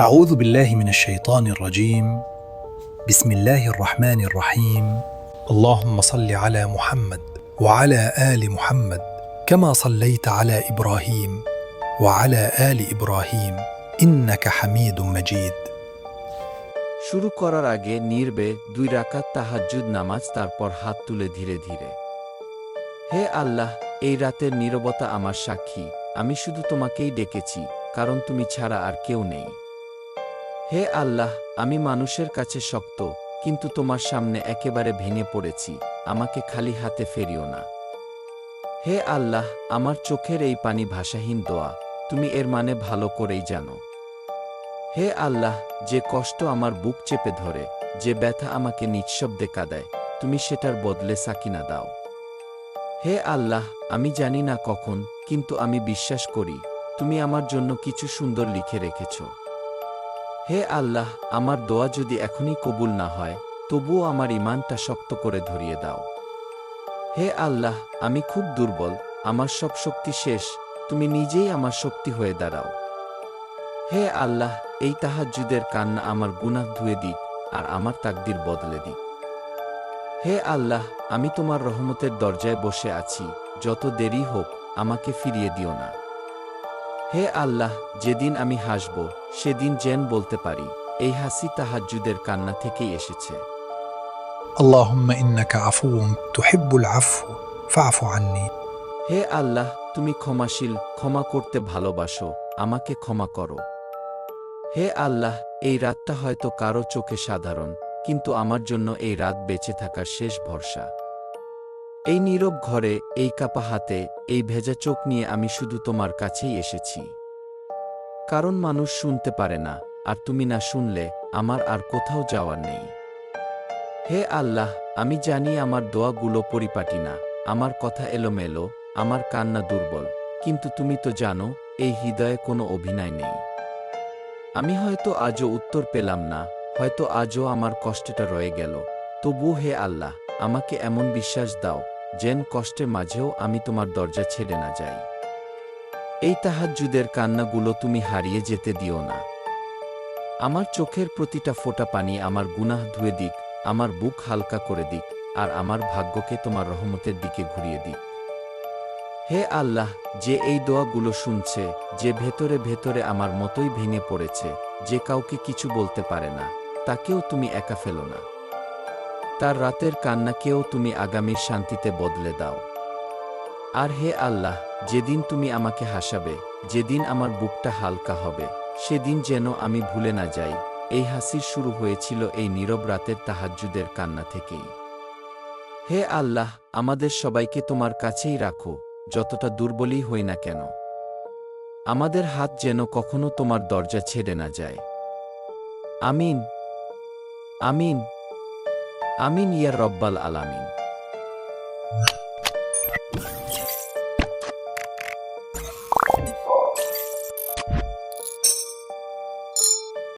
أعوذ بالله من الشيطان الرجيم بسم الله الرحمن الرحيم اللهم صل على محمد وعلى آل محمد كما صليت على إبراهيم وعلى آل إبراهيم إنك حميد مجيد শুরু করার আগে নির্বে দুই রাকাত তাহাজ্জুদ নামাজ তারপর হাত তুলে ধীরে ধীরে হে আল্লাহ এই রাতের নীরবতা আমার সাক্ষী আমি শুধু তোমাকেই ডেকেছি কারণ তুমি ছাড়া আর কেউ নেই হে আল্লাহ, আমি মানুষের কাছে শক্ত, কিন্তু তোমার সামনে একেবারে ভেঙে পড়েছি, আমাকে খালি হাতে ফেরিও না। হে আল্লাহ, আমার চোখের এই পানি ভাষাহীন দোয়া, তুমি এর মানে ভালো করেই জানো। হে আল্লাহ, যে কষ্ট আমার বুক চেপে ধরে, যে ব্যথা আমাকে নিঃশব্দে কাঁদায়, তুমি সেটার বদলে সাকিনা দাও। হে আল্লাহ, আমি জানি না কখন, কিন্তু আমি বিশ্বাস করি, তুমি আমার জন্য কিছু সুন্দর লিখে রেখেছ। হে আল্লাহ, আমার দোয়া যদি এখনই কবুল না হয়, তবুও আমার ইমানটা শক্ত করে ধরিয়ে দাও। হে আল্লাহ, আমি খুব দুর্বল, আমার সব শক্তি শেষ, তুমি নিজেই আমার শক্তি হয়ে দাঁড়াও। হে আল্লাহ, এই তাহাজ্জুদের কান্না আমার গুনাহ ধুয়ে দিক, আর আমার তাকদির বদলে দিক। হে আল্লাহ, আমি তোমার রহমতের দরজায় বসে আছি, যত দেরি হোক, আমাকে ফিরিয়ে দিও না। হে আল্লাহ যেদিন আমি হাসব সেদিন যেন বলতে পারি এই হাসি তাহাজ্জুদের কান্না থেকেই এসেছে اللهم إنك عفو تحب العفو فاعف عني হে আল্লাহ তুমি ক্ষমাশীল ক্ষমা করতে ভালোবাসো আমাকে ক্ষমা করো হে আল্লাহ এই রাতটা হয়তো কারো চোখে সাধারণ কিন্তু আমার জন্য এই রাত বেঁচে থাকার শেষ ভরসা এই নীরব ঘরে, এই কাপা হাতে, এই ভেজা চোখ নিয়ে আমি শুধু তোমার কাছেই এসেছি। কারণ মানুষ শুনতে পারে না, আর তুমি না শুনলে, আমার আর কোথাও যাওয়ার নেই। হে আল্লাহ, আমি জানি আমার দোয়াগুলো পরিপাটি না, আমার কথা এলোমেলো, আমার কান্না দুর্বল, কিন্তু তুমি তো জানো, এই হৃদয়ে কোনো অভিনয় নেই। আমি হয়তো আজও উত্তর পেলাম না, হয়তো আজও আমার কষ্টটা রয়ে গেল। তবু হে আল্লাহ, আমাকে এমন বিশ্বাস দাও যেন কষ্টের মাঝেও আমি তোমার দরজা ছেড়ে না যাই। এই তাহাজ্জুদের কান্নাগুলো তুমি হারিয়ে যেতে দিও না। আমার চোখের প্রতিটা ফোঁটা পানি আমার গুনাহ ধুয়ে দিক, আমার বুক হালকা করে দিক, আর আমার ভাগ্যকে তোমার রহমতের দিকে ঘুরিয়ে দিক। হে আল্লাহ, যে এই দোয়াগুলো শুনছে, যে ভেতরে ভেতরে আমার মতোই ভেঙে পড়েছে, যে কাউকে কিছু বলতে পারে না, তাকেও তুমি একা ফেলো না। তার রাতের কান্নাকেও তুমি আগামীর শান্তিতে বদলে দাও। আর হে আল্লাহ, যেদিন তুমি আমাকে হাসাবে, যেদিন আমার বুকটা হালকা হবে, সেদিন যেন আমি ভুলে না যাই। এই হাসির শুরু হয়েছিল এই নীরব রাতের তাহাজ্জুদের কান্না থেকেই। হে আল্লাহ, আমাদের সবাইকে তোমার কাছেই রাখো, যতটা দুর্বলই হই না কেন। আমাদের হাত যেন কখনো তোমার দরজা ছেড়ে না যায়। আমিন। আমিন। আমিন ইয়া রব্বাল আলামিন